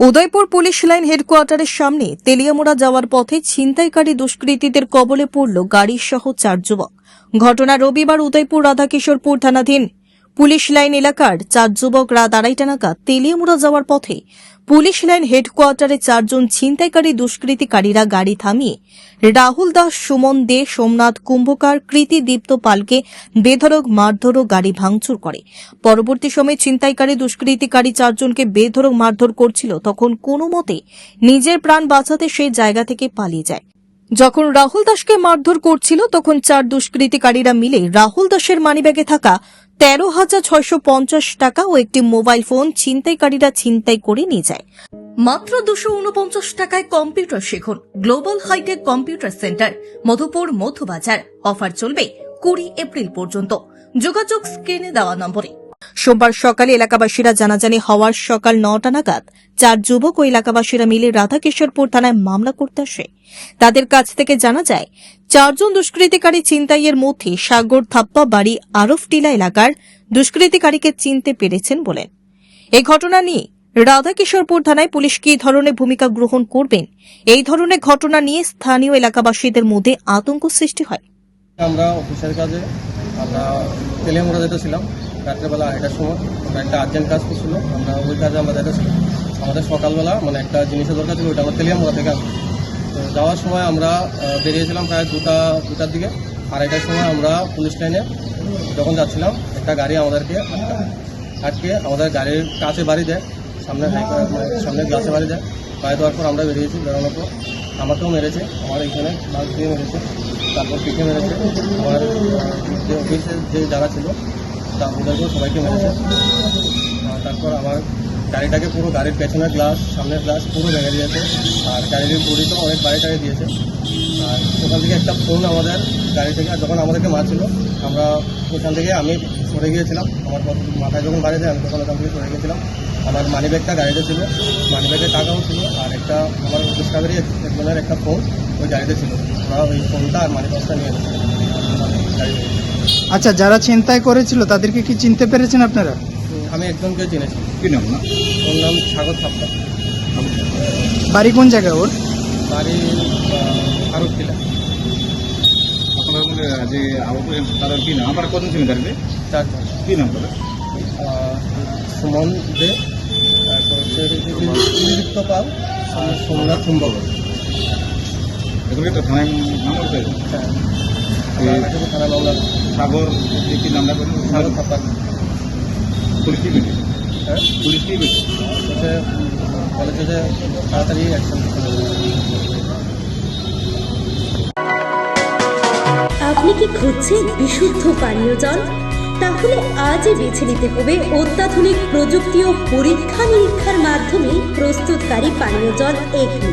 Udaipur police line হেডকোয়ার্টারের সামনে তেলিয়ামোড়া যাওয়ার পথে ছিনতাইকারী দুষ্কৃতীদের কবলে পড়ল গাড়ির সহ চার যুবক। ঘটনা রবিবার উদয়পুর রাধাকিশোরপুর থানাধীন পুলিশ লাইন এলাকার চার যুবক রাত আড়াইটা নাগাদ তেলিয়ামোড়া যাওয়ার পথে পুলিশ লাইন হেডকোয়ার্টারে চারজন ছিনতাইকারী দুষ্কৃতিকারীরা গাড়ি থামিয়ে রাহুল দাস, সুমন দে, সোমনাথ কুম্ভকার, কৃতি দীপ্ত পালকে বেধরক মারধর ও গাড়ি ভাঙচুর করে। পরবর্তী সময়ে ছিনতাইকারী দুষ্কৃতিকারী চারজনকে বেধরক মারধর করছিল। তখন কোনো মতে নিজের প্রাণ বাঁচাতে সেই জায়গা থেকে পালিয়ে যায়। যখন রাহুল দাসকে মারধর করছিল, তখন চার দুষ্কৃতিকারীরা মিলে রাহুল দাসের মানিব্যাগে থাকা তেরো হাজার ছয়শো পঞ্চাশ টাকা ও একটি মোবাইল ফোন ছিনতাইকারীরা ছিনতাই করে নিয়ে যায়। মাত্র দুশো উনপঞ্চাশ টাকায় কম্পিউটার শিখুন। Global hi-tech computer centre, Madhupur Madhubazar offer চলবে কুড়ি এপ্রিল পর্যন্ত। যোগাযোগ স্ক্রিনে দেওয়া নম্বরে। সোমবার সকালে এলাকাবাসীরা জানাজানি হওয়ার সকাল নটা নাগাদ চার যুবক ও এলাকাবাসীরা মিলে রাধাকিশোরপুর থানায় মামলা করতে আসে। তাদের কাছ থেকে জানা যায়, চারজন দুষ্কৃতিকারী ছিনতাইয়ের মধ্যে সাগর থাপ্পা বাড়ি আরফটিলা এলাকার দুষ্কৃতিকারীকে চিনতে পেরেছেন বলেন এ ঘটনা নিয়ে রাধাকিশোরপুর থানায় পুলিশ কি ধরনের ভূমিকা গ্রহণ করবেন, এই ধরনের ঘটনা নিয়ে স্থানীয় এলাকাবাসীদের মধ্যে আতঙ্ক সৃষ্টি হয়। আমরা অফিসের কাজে আমরা তেলেমুড়া যেতেছিলাম রাত্রেবেলা আড়াইটার সময়। আমরা একটা আর্জেন্ট কাজ করছিল, আমরা ওই কাজে আমরা যেতেছিলাম আমাদের সকালবেলা মানে একটা জিনিসের দরকার ছিল, ওইটা আমরা তেলিয়ামুড়া থেকে আসব। তো যাওয়ার সময় আমরা বেরিয়েছিলাম প্রায় দুটা, দুটার দিকে। আড়াইটার সময় আমরা পুলিশ লাইনে যখন যাচ্ছিলাম, একটা গাড়ি আমাদেরকে আটকে আমাদের গাড়ির কাছে বাড়ি দেয়, সামনে মানে সামনে গ্লাসে বাড়ি দেয়। বাড়ি দেওয়ার পর আমরা বেরিয়েছি বেরোনোর পর। আমাকেও মেরেছে, আমার এখানে দিয়ে মেরেছে। তারপর পিঠে মেরেছে। আমার যে অফিসের যে যারা ছিল তা ওদেরকেও সবাইকে মেরেছে। তারপর আমার গাড়িটাকে পুরো গাড়ির পেছনের গ্লাস সামনের গ্লাস পুরো ভেঙে দিয়েছে। আর গাড়ির তো অনেক বাড়ি টাড়ি দিয়েছে। আর ওখান থেকে একটা ফোন আমাদের গাড়ি থেকে, যখন আমাদেরকে মারছিল, আমরা ওখান থেকে আমি সরে গিয়েছিলাম। আমার মাথায় যখন বাড়ি দেয় আমি তখন ওখান থেকে সরে গিয়েছিলাম। আমার মানি ব্যাগটা গাড়িতে ছিল মানি ব্যাগে টাকাও ছিল। আর একটা আমার ডিসকাভারি একজনের একটা ফোন ওই গাড়িতে ছিল ওই ফোনটা আর মানি নিয়ে গেছি আচ্ছা যারা ছিনতাই করেছিল তাদেরকে কি চিনতে পেরেছেন আপনারা আমি একজনকে চিনেছি কি নাম না ওর নাম সাগর থাপ্পা বাড়ি কোন জায়গায় ওর বাড়ি ফারুক টিলা আপনার যে তার কি নাম আপনারা কজন ছিলেন গাড়িতে চারজন কি নাম তাদের আহ, সুমন দে তারপর হচ্ছে দিলীপ্ত পাল আর সোমনাথ চুম্বক এগুলো একটা থানায় হ্যাঁ সাগর কি নামটা করেন সাগর থাপ্পা পুলিশ কি হ্যাঁ? পুলিশ কি তাড়াতাড়ি অ্যাকশন আপনি কি খুঁজছেন বিশুদ্ধ পানীয় জল? তাহলে আজই বেছে নিতে হবে অত্যাধুনিক প্রযুক্তি ও পরীক্ষা নিরীক্ষার মাধ্যমে প্রস্তুতকারী পানীয় জল এগনি